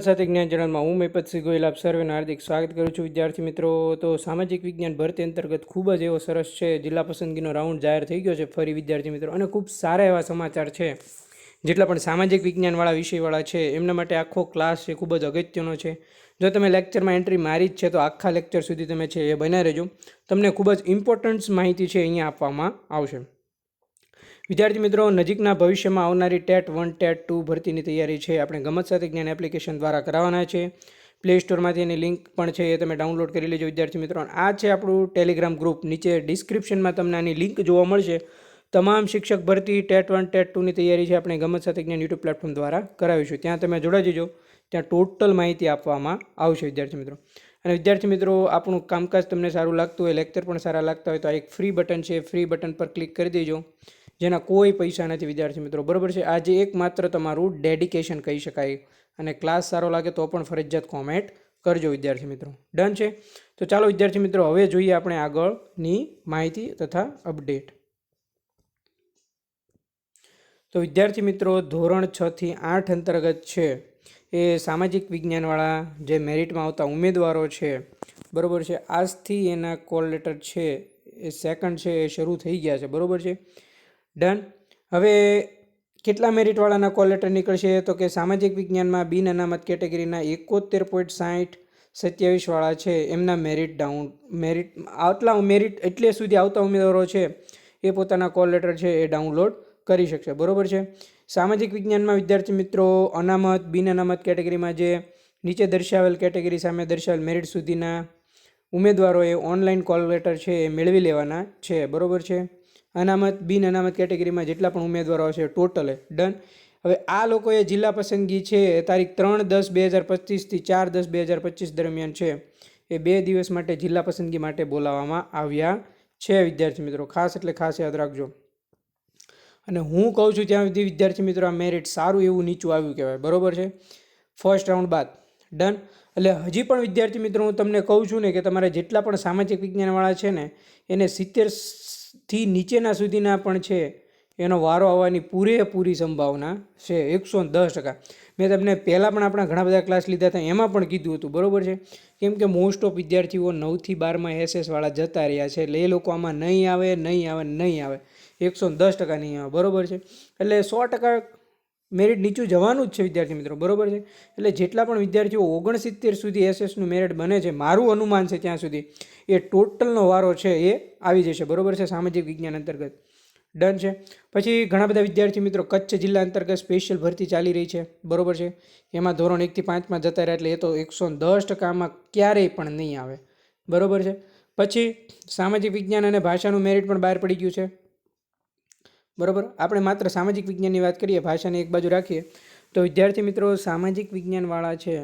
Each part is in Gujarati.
સાથે જ્ઞાન જણાવમાં હું મેપતસિંહ ગોયલ, આપ સર્વેનું હાર્દિક સ્વાગત કરું છું. વિદ્યાર્થી મિત્રો, તો સામાજિક વિજ્ઞાન ભરતી અંતર્ગત ખૂબ જ એવો સરસ છે, જિલ્લા પસંદગીનો રાઉન્ડ જાહેર થઈ ગયો છે ફરી વિદ્યાર્થી મિત્રો. અને ખૂબ સારા એવા સમાચાર છે, જેટલા પણ સામાજિક વિજ્ઞાનવાળા વિષયવાળા છે, એમના માટે આખો ક્લાસ છે ખૂબ જ અગત્યનો છે. જો તમે લેક્ચરમાં એન્ટ્રી મારી જ છે, તો આખા લેક્ચર સુધી તમે છે એ બનાવી રહેજો. તમને ખૂબ જ ઇમ્પોર્ટન્ટ માહિતી છે અહીંયા આપવામાં આવશે. વિદ્યાર્થી મિત્રો, નજીકના ભવિષ્યમાં આવનારી ટેટ વન, ટેટ ટુ ભરતીની તૈયારી છે. આપણે ગમત સાથે જ્ઞાન એપ્લિકેશન દ્વારા કરાવવાના છે. પ્લે સ્ટોરમાંથી એની લિંક પણ છે એ તમે ડાઉનલોડ કરી લેજો વિદ્યાર્થી મિત્રો. આ છે આપણું ટેલિગ્રામ ગ્રુપ નીચે ડિસ્ક્રિપ્શનમાં તમને આની લિંક જોવા મળશે. તમામ શિક્ષક ભરતી ટેટ વન, ટેટ ટુની તૈયારી છે આપણે ગમત સાથે જ્ઞાન યુટ્યુબ પ્લેટફોર્મ દ્વારા કરાવીશું. ત્યાં તમે જોડાઈ જજો. ત્યાં ટોટલ માહિતી આપવામાં આવશે વિદ્યાર્થી મિત્રો. અને વિદ્યાર્થી મિત્રો, આપણું કામકાજ તમને સારું લાગતું હોય લેક્ચર પણ સારા લાગતા હોય, તો આ એક ફ્રી બટન છે. ફ્રી બટન પર ક્લિક કરી દેજો. જેના કોઈ પૈસા નથી, વિદ્યાર્થી મિત્રો. બરાબર છે? આજે એકમાત્ર તમારું ડેડિકેશન કહી શકાય. અને ક્લાસ સારો લાગે તો પણ ફરજિયાત કોમેન્ટ કરજો, વિદ્યાર્થી મિત્રો. ડન છે? તો ચાલો, વિદ્યાર્થી મિત્રો, હવે જોઈએ આપણે આગળની માહિતી તથા અપડેટ તો વિદ્યાર્થી મિત્રો, ધોરણ છ થી આઠ અંતર્ગત છે એ સામાજિક વિજ્ઞાનવાળા જે મેરિટમાં આવતા ઉમેદવારો છે, બરાબર છે? આજથી એના કોલ લેટર છે, એ સેકન્ડ છે, એ શરૂ થઈ ગયા છે. બરાબર છે? ડન હવે કેટલા મેરિટવાળાના કોલ લેટર નીકળશે તો કે સામાજિક વિજ્ઞાનમાં બિન અનામત કેટેગરીના એકોતેર પોઈન્ટ સાઠ સત્યાવીસવાળા છે. એમના મેરિટ ડાઉન મેરિટ આટલા મેરિટ એટલે સુધી આવતા ઉમેદવારો છે એ પોતાના કોલ લેટર છે એ ડાઉનલોડ કરી શકશે. બરાબર છે? સામાજિક વિજ્ઞાનમાં વિદ્યાર્થી મિત્રો, અનામત, બિન અનામત કેટેગરીમાં જે નીચે દર્શાવેલ કેટેગરી સામે દર્શાવેલ મેરિટ સુધીના ઉમેદવારોએ ઓનલાઈન કોલ લેટર છે એ મેળવી લેવાના છે. બરાબર છે? અનામત, બિન અનામત કેટેગરીમાં જેટલા પણ ઉમેદવારો છે ટોટલે ડન. હવે આ લોકોએ જિલ્લા પસંદગી છે તારીખ ત્રણ દસ બે હજાર પચીસથી ચાર દસ બે હજાર પચીસ દરમિયાન છે. એ બે દિવસ માટે જિલ્લા પસંદગી માટે બોલાવવામાં આવ્યા છે વિદ્યાર્થી મિત્રો. ખાસ એટલે ખાસ યાદ રાખજો. અને હું કહું છું ત્યાં સુધી વિદ્યાર્થી મિત્રો, આ મેરિટ સારું એવું નીચું આવ્યું કહેવાય. બરાબર છે? ફર્સ્ટ રાઉન્ડ બાદ. ડન. એટલે હજી પણ વિદ્યાર્થી મિત્રો, હું તમને કહું છું ને કે તમારે જેટલા પણ સામાજિક વિજ્ઞાનવાળા છે ને, એને સિત્તેર થી નીચેના સુધીના પણ છે, એનો વારો આવવાની પૂરેપૂરી સંભાવના છે, એકસો દસ ટકા. મેં તમને પહેલાં પણ આપણા ઘણા બધા ક્લાસ લીધા હતા, એમાં પણ કીધું હતું, બરાબર છે? કેમ કે મોસ્ટ ઓફ વિદ્યાર્થીઓ નવથી બારમાં એસએસવાળા જતા રહ્યા છે, એટલે એ લોકો આમાં નહીં આવે નહીં આવે નહીં આવે. એકસો દસ ટકા નહીં આવે, બરાબર છે? એટલે સો ટકા મેરિટ નીચું જવાનું જ છે, વિદ્યાર્થી મિત્રો. બરાબર છે? એટલે જેટલા પણ વિદ્યાર્થીઓ ઓગણસિત્તેર સુધી એસએસનું મેરિટ બને છે, મારું અનુમાન છે ત્યાં સુધી એ ટોટલનો વારો છે એ આવી જશે. બરાબર છે? સામાજિક વિજ્ઞાન અંતર્ગત. ડન છે? પછી ઘણા બધા વિદ્યાર્થી મિત્રો કચ્છ જિલ્લા અંતર્ગત સ્પેશિયલ ભરતી ચાલી રહી છે. બરાબર છે? એમાં ધોરણ એકથી પાંચમાં જતા રહ્યા એટલે એ તો એકસો દસ ટકામાં ક્યારેય પણ નહીં આવે. બરાબર છે? પછી સામાજિક વિજ્ઞાન અને ભાષાનું મેરિટ પણ બહાર પડી ગયું છે. બરાબર? આપણે માત્ર સામાજિક વિજ્ઞાનની વાત કરીએ, ભાષાને એક બાજુ રાખીએ, તો વિદ્યાર્થી મિત્રો, સામાજિક વિજ્ઞાનવાળા છે,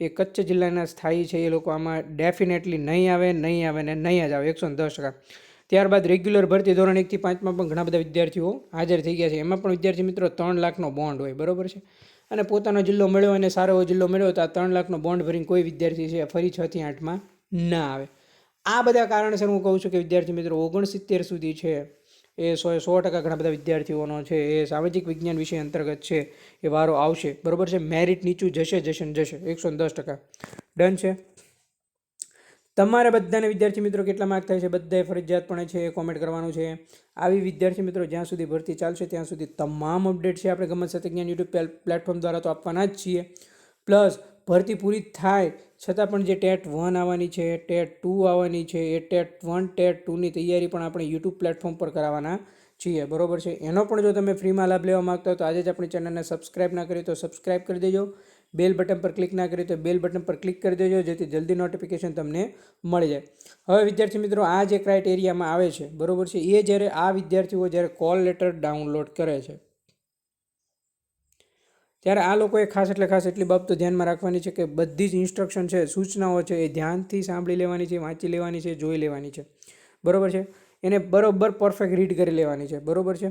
એ કચ્છ જિલ્લાના સ્થાયી છે, એ લોકો આમાં ડેફિનેટલી નહીં આવે નહીં આવે ને નહીં જ આવે, એકસો દસ ટકા. ત્યારબાદ રેગ્યુલર ભરતી ધોરણ એકથી પાંચમાં પણ ઘણા બધા વિદ્યાર્થીઓ હાજર થઈ ગયા છે. એમાં પણ વિદ્યાર્થી મિત્રો, ત્રણ લાખનો બોન્ડ હોય, બરાબર છે? અને પોતાનો જિલ્લો મળ્યો અને સારો જિલ્લો મળ્યો, તો આ ત્રણ લાખનો બોન્ડ ભરીને કોઈ વિદ્યાર્થી છે, ફરી છ થી આઠમાં ના આવે. આ બધા કારણસર હું કહું છું કે વિદ્યાર્થી મિત્રો, ઓગણસિત્તેર સુધી છે. એ સો સો ટકા ઘણા બધા વિદ્યાર્થીઓનો છે, એ સામાજિક વિજ્ઞાન વિષય અંતર્ગત છે, એ વારો આવશે. બરાબર છે? મેરિટ નીચું જશે જશે ને જશે. એકસો દસ ટકા. ડન છે? તમારે બધાને વિદ્યાર્થી મિત્રો કેટલા માર્ક થાય છે? બધાએ ફરજિયાતપણે છે કોમેન્ટ કરવાનું છે. આવી વિદ્યાર્થી મિત્રો જ્યાં સુધી ભરતી ચાલશે, ત્યાં સુધી તમામ અપડેટ છે આપણે ગમત સાથે જ્ઞાન યુટ્યુબ પ્લેટફોર્મ દ્વારા તો આપવાના જ છીએ. પ્લસ ભરતી પૂરી થાય છતાં પણ જે ટેટ વન આવવાની છે, ટેટ ટુ આવવાની છે, એ ટેટ વન, ટેટ ટુની તૈયારી પણ આપણે યુટ્યુબ પ્લેટફોર્મ પર કરાવવાના છીએ. બરોબર છે? એનો પણ જો તમે ફ્રીમાં લાભ લેવા માગતા હો તો આજે જ આપણી ચેનલને સબસ્ક્રાઇબ ના કરી તો સબસ્ક્રાઇબ કરી દેજો. બેલ બટન પર ક્લિક ના કરી તો બેલ બટન પર ક્લિક કરી દેજો, જેથી જલ્દી નોટિફિકેશન તમને મળી જાય. હવે વિદ્યાર્થી મિત્રો, આ જે ક્રાઇટેરિયામાં આવે છે, બરોબર છે? એ જ્યારે આ વિદ્યાર્થીઓ જ્યારે કોલ લેટર ડાઉનલોડ કરે છે ત્યારે આ લોકોએ ખાસ એટલે ખાસ એટલી બાબતો ધ્યાનમાં રાખવાની છે કે બધી જ ઇન્સ્ટ્રક્શન છે, સૂચનાઓ છે, એ ધ્યાનથી સાંભળી લેવાની છે, વાંચી લેવાની છે, જોઈ લેવાની છે. બરાબર છે? એને બરોબર પરફેક્ટ રીડ કરી લેવાની છે. બરાબર છે?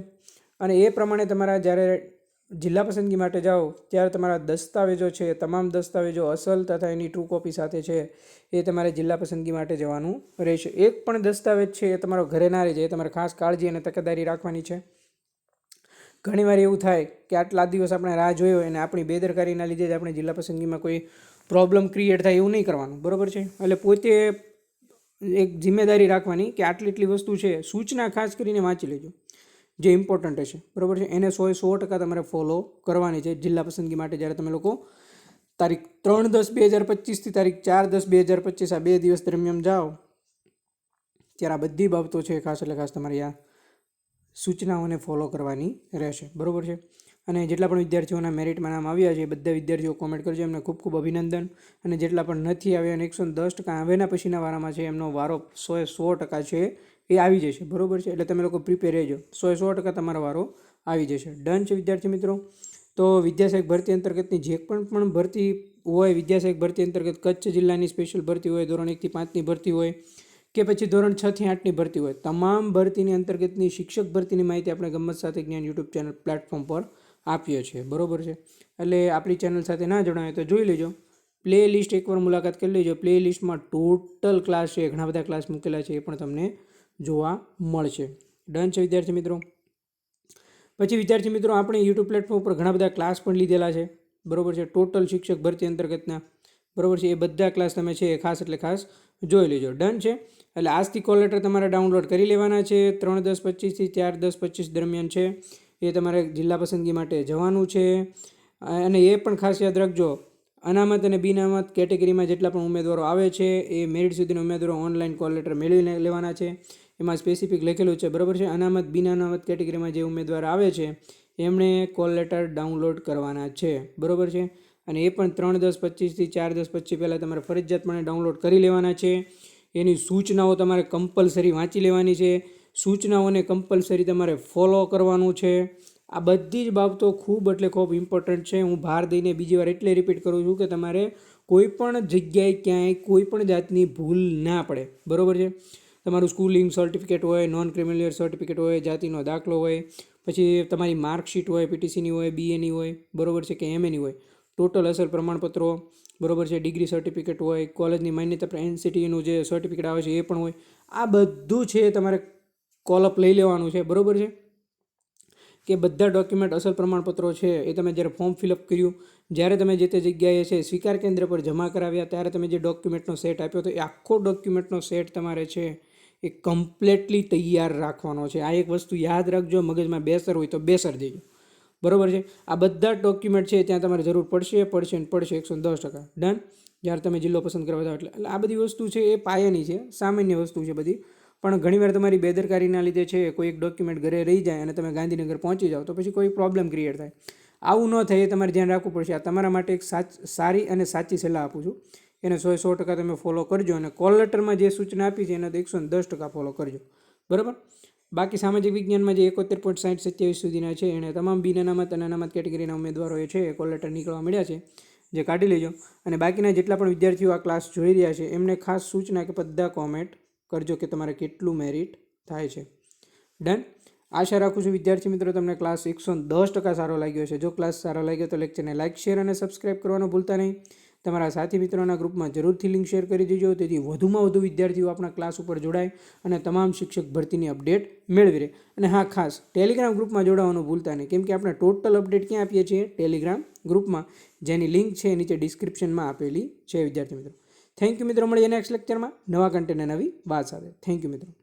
અને એ પ્રમાણે તમારા જ્યારે જિલ્લા પસંદગી માટે જાઓ, ત્યારે તમારા દસ્તાવેજો છે, તમામ દસ્તાવેજો અસલ તથા એની ટ્રુ કોપી સાથે છે, એ તમારે જિલ્લા પસંદગી માટે જવાનું રહેશે. એક પણ દસ્તાવેજ છે, એ તમારો ઘરે ના રહી જાય એ તમારે ખાસ કાળજી અને તકેદારી રાખવાની છે. ઘણીવાર એવું થાય કે આટલા દિવસ આપણે રાહ જોયો અને આપણી બેદરકારીના લીધે જ આપણે જિલ્લા પસંદગીમાં કોઈ પ્રોબ્લેમ ક્રિએટ થાય એવું નહીં કરવાનું. બરોબર છે? એટલે પોતે એક જિમ્મેદારી રાખવાની કે આટલી એટલી વસ્તુ છે, સૂચના ખાસ કરીને વાંચી લેજો. જે ઇમ્પોર્ટન્ટ હશે. બરાબર છે? એને સો સો ટકા તમારે ફોલો કરવાની છે જિલ્લા પસંદગી માટે. જ્યારે તમે લોકો તારીખ ત્રણ દસ બે હજાર પચીસથી તારીખ ચાર દસ બે હજાર પચીસ આ બે દિવસ દરમિયાન જાઓ, ત્યારે આ બધી બાબતો છે ખાસ એટલે ખાસ તમારી આ સૂચનાઓને ફોલો કરવાની રહેશે. બરાબર છે? અને જેટલા પણ વિદ્યાર્થીઓના મેરિટમાં નામ આવ્યા છે બધા વિદ્યાર્થીઓ કોમેન્ટ કરજો. એમને ખૂબ ખૂબ અભિનંદન. અને જેટલા પણ નથી આવ્યા અને એકસો દસ ટકા હવેના પછીના વારામાં છે, એમનો વારો સોએ સો ટકા છે, એ આવી જશે. બરોબર છે? એટલે તમે લોકો પ્રિપેર રહેજો. સોએ સો ટકા તમારો વારો આવી જશે. ડન છે વિદ્યાર્થી મિત્રો? તો વિદ્યાસહાયક ભરતી અંતર્ગતની જે પણ પણ ભરતી હોય વિદ્યાસહાયક ભરતી અંતર્ગત કચ્છ જિલ્લાની સ્પેશિયલ ભરતી હોય, ધોરણ એકથી પાંચની ભરતી હોય કે પછી ધોરણ છથી આઠની ભરતી હોય, તમામ ભરતીની અંતર્ગતની શિક્ષક ભરતીની માહિતી આપણે ગમત સાથે જ્ઞાન યુટ્યુબ ચેનલ પ્લેટફોર્મ પર આપીએ છીએ. બરોબર છે? એટલે આપણી ચેનલ સાથે ના જોડાય તો જોઈ લેજો. પ્લે લિસ્ટ એકવાર મુલાકાત કરી લેજો. પ્લે લિસ્ટમાં ટોટલ ક્લાસ છે, ઘણા બધા ક્લાસ મૂકેલા છે, એ પણ તમને જોવા મળશે. ડન છે, વિદ્યાર્થી મિત્રો? પછી વિદ્યાર્થી મિત્રો, આપણે યુટ્યુબ પ્લેટફોર્મ પર ઘણા બધા ક્લાસ પણ લીધેલા છે. બરોબર છે? ટોટલ શિક્ષક ભરતી અંતર્ગતના. બરોબર છે? એ બધા ક્લાસ તમે છે એ ખાસ એટલે ખાસ જોઈ લેજો. ડન છે? એટલે આજથી કોલ લેટર તમારે ડાઉનલોડ કરી લેવાના છે. ત્રણ દસ પચીસથી ચાર દસ પચીસ દરમિયાન છે. એ તમારે જિલ્લા પસંદગી માટે જવાનું છે. અને એ પણ ખાસ યાદ રાખજો, અનામત અને બિનામત કેટેગરીમાં જેટલા પણ ઉમેદવારો આવે છે, એ મેરિટ સુધીના ઉમેદવારો ઓનલાઈન કોલ લેટર મેળવી લેવાના છે. એમાં સ્પેસિફિક લખેલું છે, બરાબર છે? અનામત બિન અનામત કેટેગરીમાં જે ઉમેદવાર આવે છે, એમણે કોલ લેટર ડાઉનલોડ કરવાના છે. બરાબર છે? અને એ પણ ત્રણ દસ પચીસથી ચાર દસ પચીસ પહેલાં તમારે ફરજિયાતપણે ડાઉનલોડ કરી લેવાના છે. એની સૂચનાઓ તમારે કમ્પલસરી વાંચી લેવાની છે. સૂચનાઓને કમ્પલસરી તમારે ફોલો કરવાનું છે. આ બધી જ બાબતો ખૂબ એટલે ખૂબ ઇમ્પોર્ટન્ટ છે. હું ભાર દઈને બીજી વાર એટલે રિપીટ કરું છું કે તમારે કોઈ પણ જગ્યાએ ક્યાંય કોઈ પણ જાતની ભૂલ ના પડે. બરાબર છે? તમારું સ્કૂલિંગ સર્ટિફિકેટ હોય નોન ક્રિમિનલ સર્ટિફિકેટ હોય, જાતિનો દાખલો હોય, પછી તમારી માર્કશીટ હોય પીટીસીની હોય બીએની હોય, બરાબર છે કે એમએની હોય. ટોટલ અસલ પ્રમાણપત્રો, બરોબર છે ડિગ્રી સર્ટિફિકેટ હોય કોલેજની માન્યતા એનસીટીનું જે સર્ટિફિકેટ આવે છે એ પણ હોય. આ બધું છે તમારે કોલઅપ લઈ લેવાનું છે, બરોબર છે? કે બધા ડોક્યુમેન્ટ અસલ પ્રમાણપત્રો છે એ તમે જ્યારે ફોર્મ ફિલઅપ કર્યું, જ્યારે તમે જે તે જગ્યાએ છે સ્વીકાર કેન્દ્ર પર જમા કરાવ્યા, ત્યારે તમે જે ડોક્યુમેન્ટનો સેટ આપ્યો તો એ આખો ડોક્યુમેન્ટનો સેટ તમારે છે એ કમ્પ્લેટલી તૈયાર રાખવાનો છે. આ એક વસ્તુ યાદ રાખજો, મગજમાં બેસર હોય તો બેસર દેજો. બરોબર છે? આ બધા ડોક્યુમેન્ટ છે ત્યાં તમારે જરૂર પડશે પડશે ને પડશે, એકસો દસ ટકા. ડન જ્યારે તમે જિલ્લો પસંદ કરવા જાઓ એટલે આ બધી વસ્તુ છે એ પાયાની છે, સામાન્ય વસ્તુ છે બધી. પણ ઘણીવાર તમારી બેદરકારીના લીધે છે, કોઈ એક ડોક્યુમેન્ટ ઘરે રહી જાય અને તમે ગાંધીનગર પહોંચી જાઓ તો પછી કોઈ પ્રોબ્લેમ ક્રિએટ થાય. આવું ન થાય એ તમારે ધ્યાન રાખવું પડશે. આ તમારા માટે એક સાચ, સારી અને સાચી સલાહ આપું છું. એને સો સો ટકા તમે ફોલો કરજો અને કોલ લેટરમાં જે સૂચના આપી છે એને એકસો દસ ટકા ફોલો કરજો. બરાબર? બાકી સામાજિક વિજ્ઞાનમાં જે એકોતેર પોઈન્ટ સાઠ સત્યાવીસ સુધીના છે એણે તમામ બિન અનામત અને અનામત કેટેગરીના ઉમેદવારોએ છે એ કોલ લેટર નીકળવા મળ્યા છે, જે કાઢી લેજો. અને બાકીના જેટલા પણ વિદ્યાર્થીઓ આ ક્લાસ જોઈ રહ્યા છે, એમને ખાસ સૂચના કે બધા કોમેન્ટ કરજો કે તમારે કેટલું મેરિટ થાય છે. ડન આશા રાખું છું વિદ્યાર્થી મિત્રો, તમને ક્લાસ એકસો દસ ટકા સારો લાગ્યો છે જો ક્લાસ સારો લાગ્યો તો લેક્ચરને લાઇક શેર અને સબસ્ક્રાઇબ કરવાનું ભૂલતા નહીં. તમારા સાથી મિત્રોના ગ્રુપમાં જરૂરથી લિંક શેર કરી દેજો. તેથી વધુમાં વધુ વિદ્યાર્થીઓ આપણા ક્લાસ ઉપર જોડાય અને તમામ શિક્ષક ભરતીની અપડેટ મેળવી રહે. અને હા, ખાસ ટેલિગ્રામ ગ્રુપમાં જોડાવાનું ભૂલતા નહીં. કેમ કે આપણે ટોટલ અપડેટ ક્યાં આપીએ છીએ? ટેલિગ્રામ ગ્રુપમાં. જેની લિંક છે નીચે ડિસ્ક્રિપ્શનમાં આપેલી છે, વિદ્યાર્થી મિત્રો. થેન્ક યુ મિત્રો. મળીએ નેક્સ્ટ લેક્ચરમાં નવા કન્ટેન્ટ નવી વાત સાથે. થેન્ક યુ મિત્રો.